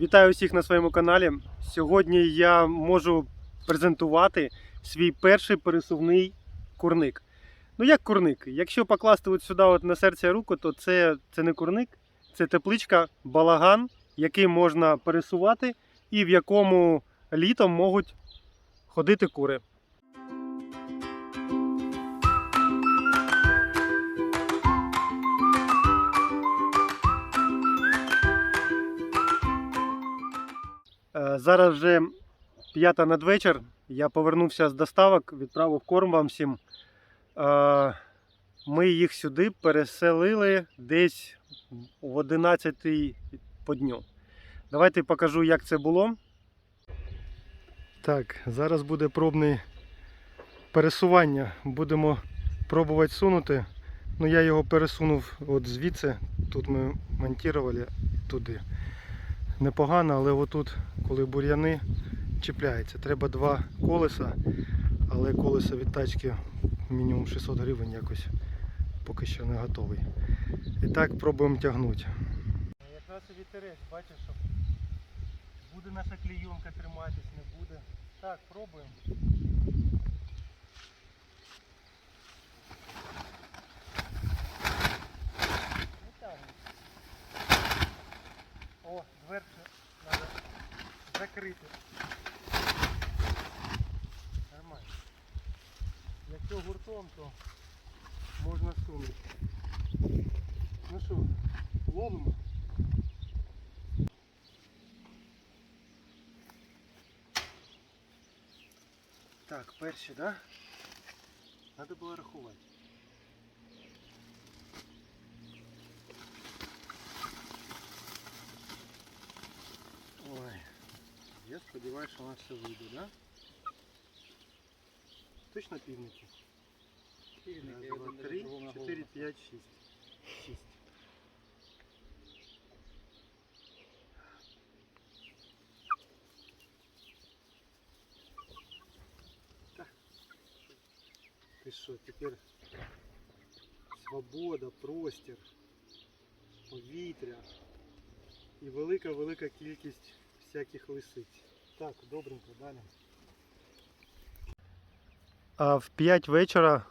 Вітаю всіх на своєму каналі. Сьогодні я можу презентувати свій перший пересувний курник. Ну як курник? Якщо покласти от сюди от на серце руку, то це, це не курник, це тепличка, балаган, який можна пересувати і в якому літом можуть ходити кури. Зараз вже п'ята надвечір. Я повернувся з доставок, відправив корм вам всім. Е, Ми їх сюди переселили десь в 11 по дню. Давайте покажу, як це було. Так, зараз буде пробне пересування. Будемо пробувати сунути. Ну, я його пересунув от звідси. Тут ми монтували туди непогано, але отут, коли бур'яни чіпляється, треба два колеса, але колеса від тачки мінімум 600 гривень якось поки що не готовий. І так пробуємо тягнути. Якраз і вітерець, бачиш, що буде наша клейонка триматись, не буде. Так, пробуємо. О, дверцю треба закрити. Нормально. Якщо гуртом, то можна сунути. Ну що, ловимо? Так, перші, да? Треба було рахувати. я сподіваюся, що у нас все вийде, да? Точно півники? Раз, два, три, чотири, п'ять, шість. Шість. Так. Ти що, тепер свобода, простір, повітря і велика-велика кількість всяких лисиць. Так, добренько, далі. А в 5 вечора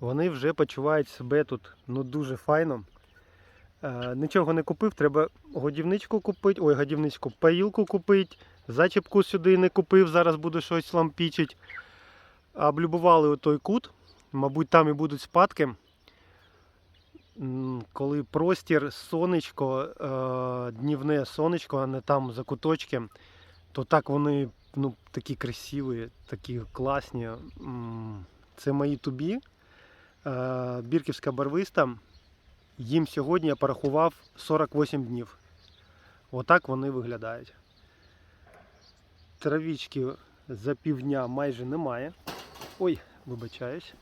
вони вже почувають себе тут ну дуже файно. Е, нічого не купив, треба годівничку купити, ой, годівничку, паїлку купити, зачіпку сюди не купив, зараз буду щось лампічить. Облюбували той кут, мабуть, там і будуть спадки. Коли простір, сонечко, е, днівне сонечко, а не там за куточки, то так вони ну, такі красиві, такі класні. Це мої тубі. Е, Бірківська барвиста. Їм сьогодні я порахував 48 днів. Отак вони виглядають. Травічки за півдня майже немає. Ой, вибачаюсь.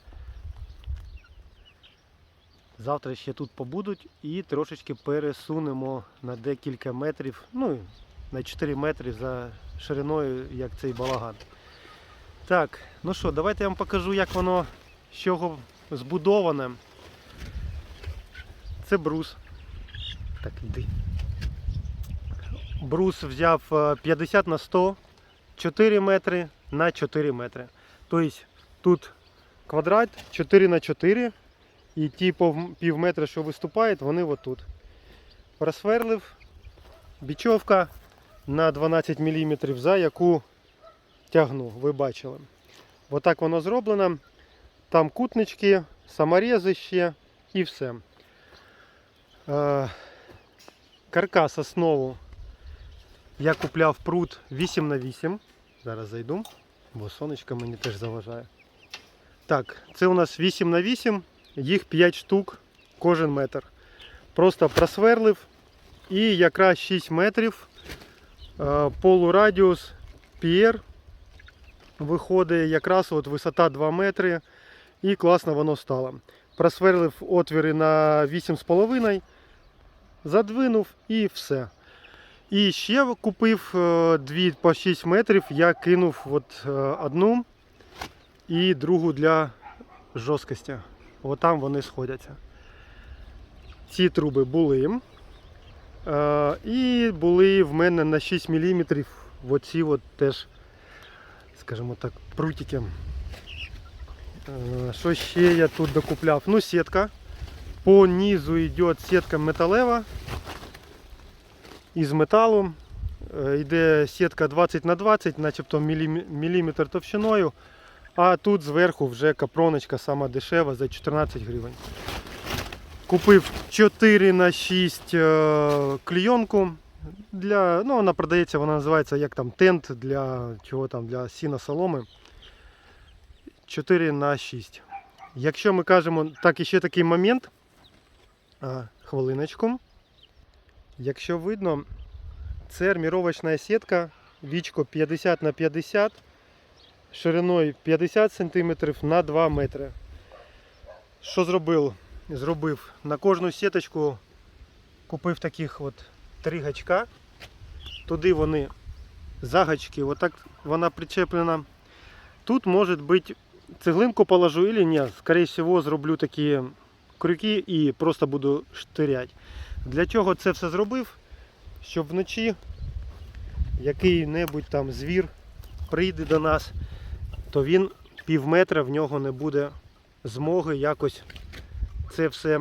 Завтра ще тут побудуть і трошечки пересунемо на декілька метрів, ну на 4 метри за шириною, як цей балаган. Так, ну що, давайте я вам покажу, як воно з чого збудоване. Це брус. Так, йди. Брус взяв е, 50 на 100, 4 метри на 4 метри. Тобто тут квадрат 4 на 4 і ті пів метра, що виступають, вони отут. Просверлив бічовка на 12 мм, за яку тягну, ви бачили. Отак воно зроблено. Там кутнички, саморези ще і все. Е, Каркас основу я купляв пруд 8 на 8. Зараз зайду, бо сонечко мені теж заважає. Так, це у нас 8 на 8, їх 5 штук кожен метр. Просто просверлив і якраз 6 метрів полурадіус пір виходить якраз от висота 2 метри і класно воно стало. Просверлив отвіри на 8,5, задвинув і все. І ще купив е, дві по 6 метрів, я кинув от е, одну і другу для жорсткості. От там вони сходяться. Ці труби були. Е, і були в мене на 6 мм оці от теж, скажімо так, прутики. Е, Що ще я тут докупляв? Ну, сітка. По низу йде сітка металева із металу. Е, Йде сітка 20 на 20, начебто міліметр товщиною. А тут зверху вже капроночка сама дешева за 14 гривень. Купив 4 на 6 е, клійонку. Для, ну, вона продається, вона називається як там тент для чого там, для сіна соломи. 4 на 6. Якщо ми кажемо, так і ще такий момент. А, хвилиночку. Якщо видно, це арміровочна сітка, вічко 50 на 50, шириною 50 см на 2 метри. Що зробив? Зробив на кожну сіточку купив таких от три гачка. Туди вони загачки, отак вона причеплена. Тут може бути цеглинку положу или ні. Скорее всего, зроблю такі крюки і просто буду штиряти. Для чого це все зробив? Щоб вночі який-небудь там звір прийде до нас, то він пів метра в нього не буде змоги якось це все.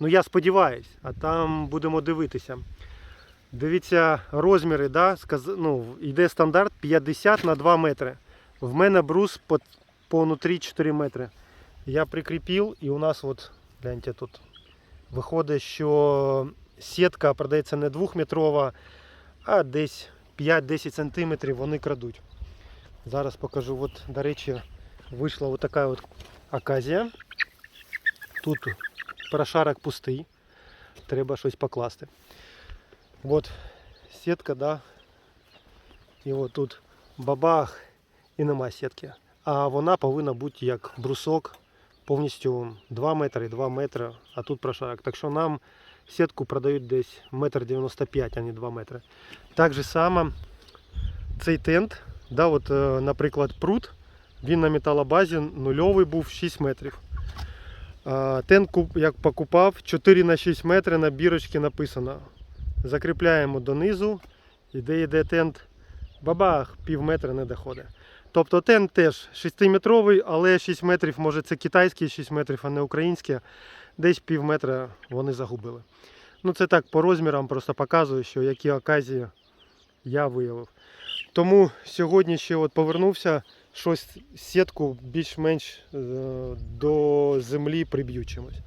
Ну я сподіваюсь, а там будемо дивитися. Дивіться розміри, да? сказ- ну, йде стандарт 50 на 2 метри. В мене брус по, по внутрі 4 метри. Я прикріпив і у нас от, гляньте, тут виходить, що сітка продається не 2-метрова, а десь 5-10 сантиметрів вони крадуть. Зараз покажу. От, до речі, вийшла от така от. Тут прошарок пустий. Треба щось покласти. От сітка, да. І от тут бабах і нема сітки. А вона повинна бути як брусок повністю 2 метри, 2 метри, а тут прошарок. Так що нам сітку продають десь 1,95 м, а не 2 метри. Так же само цей тент, да, от, е, наприклад, прут, він на металобазі нульовий був 6 метрів. Куп- як покупав, 4 на 6 метри на бірочці написано. Закріпляємо донизу, і де йде тент, бабах, пів метра не доходить. Тобто тент теж 6-метровий, але 6 метрів, може це китайський 6 метрів, а не український. Десь пів метра вони загубили. Ну це так по розмірам просто показую, що які оказії я виявив. Тому сьогодні ще от повернувся, щось сітку більш-менш е, до землі приб'ю чимось.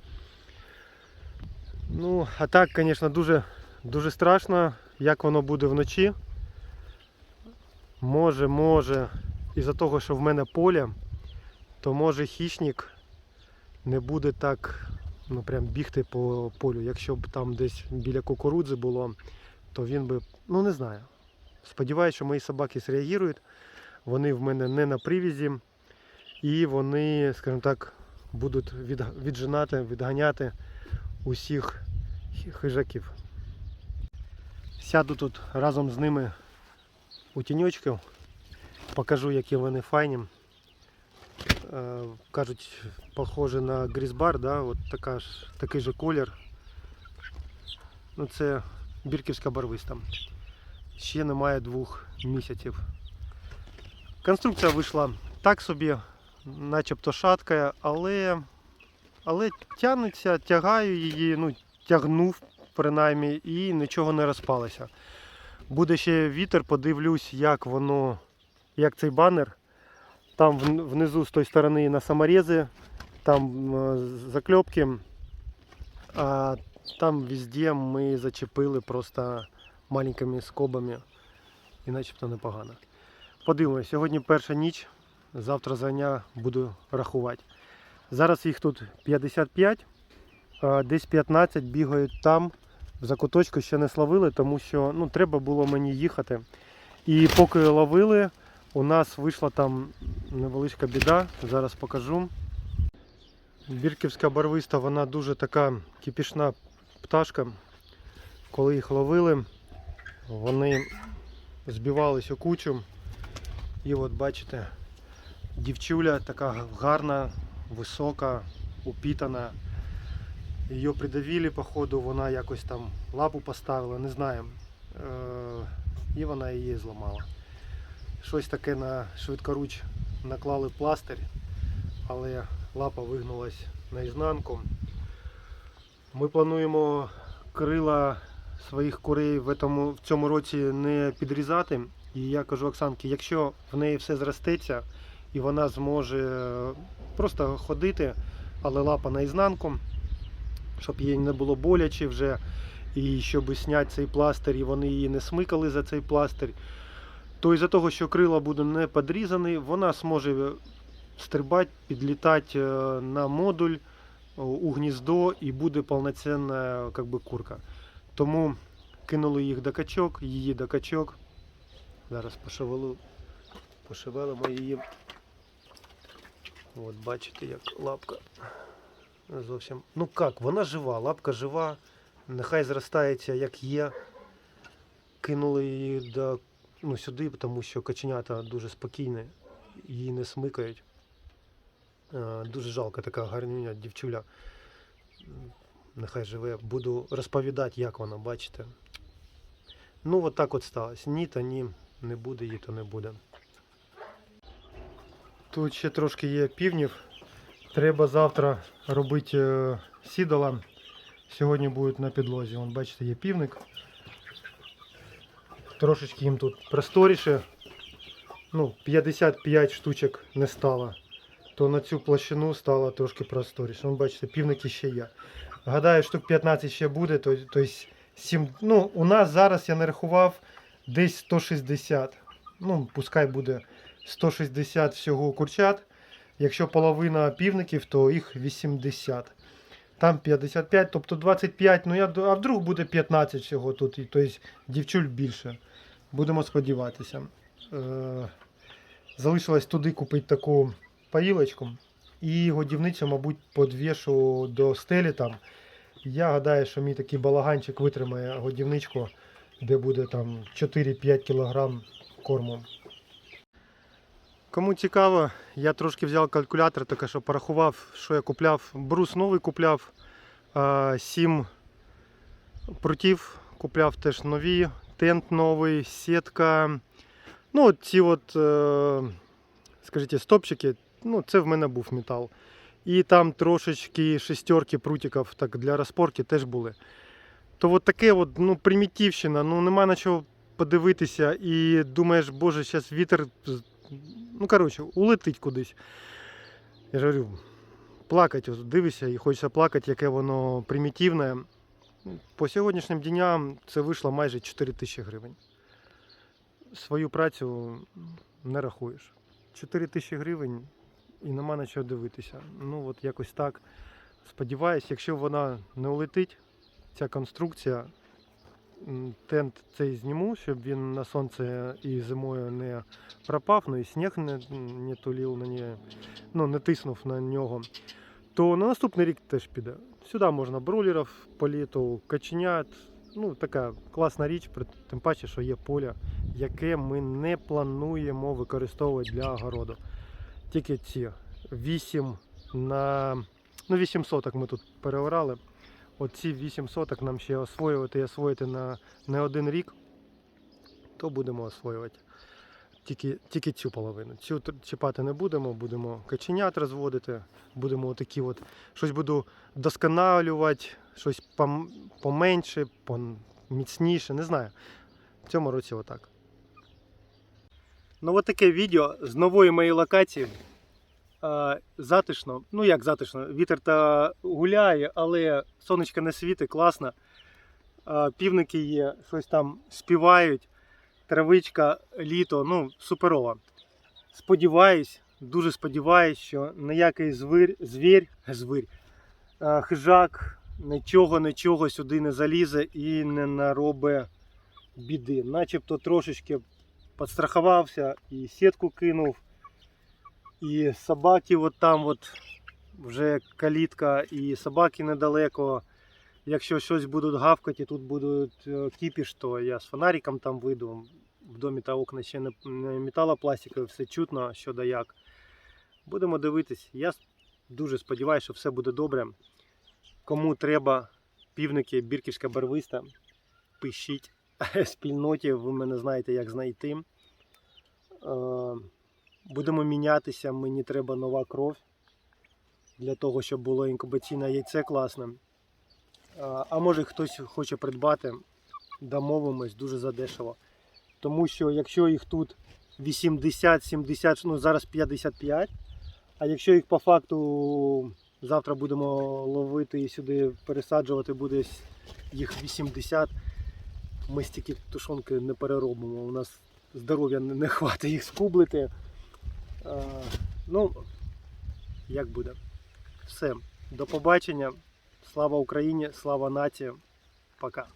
Ну, а так, звісно, дуже, дуже страшно, як воно буде вночі. Може, може, із-за того, що в мене поле, то може хищник не буде так ну, прям бігти по полю. Якщо б там десь біля кукурудзи було, то він би, ну не знаю. Сподіваюся, що мої собаки зреагують. Вони в мене не на привізі. І вони, скажімо так, будуть від, віджинати, відганяти усіх хижаків. Сяду тут разом з ними у тіньочку, покажу, які вони файні. Е, Кажуть, похоже на грізбар, да? От така ж, такий же колір. Ну, це бірківська барвиста. Ще немає двох місяців. Конструкція вийшла так собі, начебто шатка, але, але тягнеться, тягаю її, ну, тягнув принаймні і нічого не розпалося. Буде ще вітер, подивлюсь, як воно, як цей банер. Там внизу з тої сторони на саморези, там е, закльопки, а там везде ми зачепили просто маленькими скобами і начебто непогано. Подивимось, сьогодні перша ніч, завтра зайня буду рахувати. Зараз їх тут 55, десь 15 бігають там, в закуточку ще не словили, тому що ну, треба було мені їхати. І поки ловили, у нас вийшла там невеличка біда, зараз покажу. Бірківська барвиста, вона дуже така кипішна пташка. Коли їх ловили, вони збивались у кучу. І от бачите, дівчуля така гарна, висока, упітана. Її придавили, походу, вона якось там лапу поставила, не знаю. Е, і вона її зламала. Щось таке на швидкоруч наклали пластир, але лапа вигнулась наізнанку. Ми плануємо крила своїх курей в, цьому році не підрізати. І я кажу Оксанки, якщо в неї все зростеться і вона зможе просто ходити, але лапа наізнанку, щоб їй не було боляче вже, і щоб зняти цей пластир, і вони її не смикали за цей пластир, то із-за того, що крила буде не підрізані, вона зможе стрибати, підлітати е, на модуль у гніздо і буде повноцінна би, курка. Тому кинули їх до качок, її до качок. Зараз пошевелу, пошевелимо її. От бачите, як лапка зовсім. Ну як, вона жива, лапка жива, нехай зростається як є. Кинули її до, ну, сюди, тому що каченята дуже спокійні, її не смикають. Е, Дуже жалко така гарнюня дівчуля. Нехай живе. Буду розповідати, як вона, бачите. Ну, от так от сталося. Ні, то ні, не буде, її то не буде. Тут ще трошки є півнів. Треба завтра робити е, сідала. Сьогодні будуть на підлозі. Вон, бачите, є півник. Трошечки їм тут просторіше. Ну, 55 штучок не стало. То на цю площину стало трошки просторіше. Вон, бачите, півники ще є. Гадаю, штук 15 ще буде, то, то 7, ну, у нас зараз я нарахував десь 160. Ну, пускай буде 160 всього курчат. Якщо половина півників, то їх 80. Там 55, тобто 25, ну я а вдруг буде 15 всього тут, тобто дівчуль більше. Будемо сподіватися. Е, залишилось туди купити таку паїлочку. І годівницю, мабуть, подвішу до стелі там. Я гадаю, що мій такий балаганчик витримає годівничку, де буде там 4-5 кг корму. Кому цікаво, я трошки взяв калькулятор, таке що порахував, що я купляв. Брус новий купляв, 7 прутів купляв теж нові, тент новий, сітка. Ну, ці от, е, скажіть, стопчики, ну, це в мене був метал. І там трошечки шестерки прутиків так, для розпорки теж були. То от таке от, ну, примітивщина, ну нема на чого подивитися і думаєш, боже, зараз вітер. Ну, коротше, улетить кудись. Я ж говорю, плакати, дивишся і хочеться плакати, яке воно примітивне. По сьогоднішнім дням це вийшло майже 4 тисячі гривень. Свою працю не рахуєш. 4 тисячі гривень і нема на що дивитися. Ну, от якось так. Сподіваюсь, якщо вона не улетить, ця конструкція, тент цей зніму, щоб він на сонце і зимою не пропав, ну і сніг не, не тулів на нє, ну, не тиснув на нього, то на наступний рік теж піде. Сюди можна бролерів по літу, каченят. Ну, така класна річ, тим паче, що є поле, яке ми не плануємо використовувати для огороду. Тільки ці 8 на ну, 8 соток ми тут переорали. Оці 8 соток нам ще освоювати і освоїти на не один рік, то будемо освоювати. Тільки, тільки цю половину. Цю чіпати не будемо, будемо каченят розводити, будемо отакі от, щось буду досконалювати, щось пом- поменше, поміцніше, не знаю. В цьому році отак. Ну, от таке відео з нової моєї локації. Е, затишно. Ну як затишно, вітер та гуляє, але сонечко не світить, класно. Е, півники є, щось там співають. Травичка, літо, ну, суперово. Сподіваюсь, дуже сподіваюсь, що ніякий звір, звір, звір, е, хижак, нічого, нічого сюди не залізе і не наробить біди. Начебто трошечки підстрахувався і сітку кинув. І собаки от там от вже калітка, і собаки недалеко. Якщо щось будуть гавкати тут будуть е, кіпіш, то я з фонариком там вийду. В домі та окна ще не, металопластикові, все чутно, що да як. Будемо дивитись. Я дуже сподіваюся, що все буде добре. Кому треба півники Бірківська барвиста, пишіть спільноті, ви мене знаєте, як знайти. Будемо мінятися, мені треба нова кров для того, щоб було інкубаційне яйце класне. А, може хтось хоче придбати, домовимось дуже задешево. Тому що якщо їх тут 80-70, ну зараз 55, а якщо їх по факту завтра будемо ловити і сюди пересаджувати буде їх 80, ми стільки тушонки не переробимо. У нас здоров'я не хватить їх скублити. А, ну, як буде. Все. До побачення. Слава Україні, слава нації. Пока.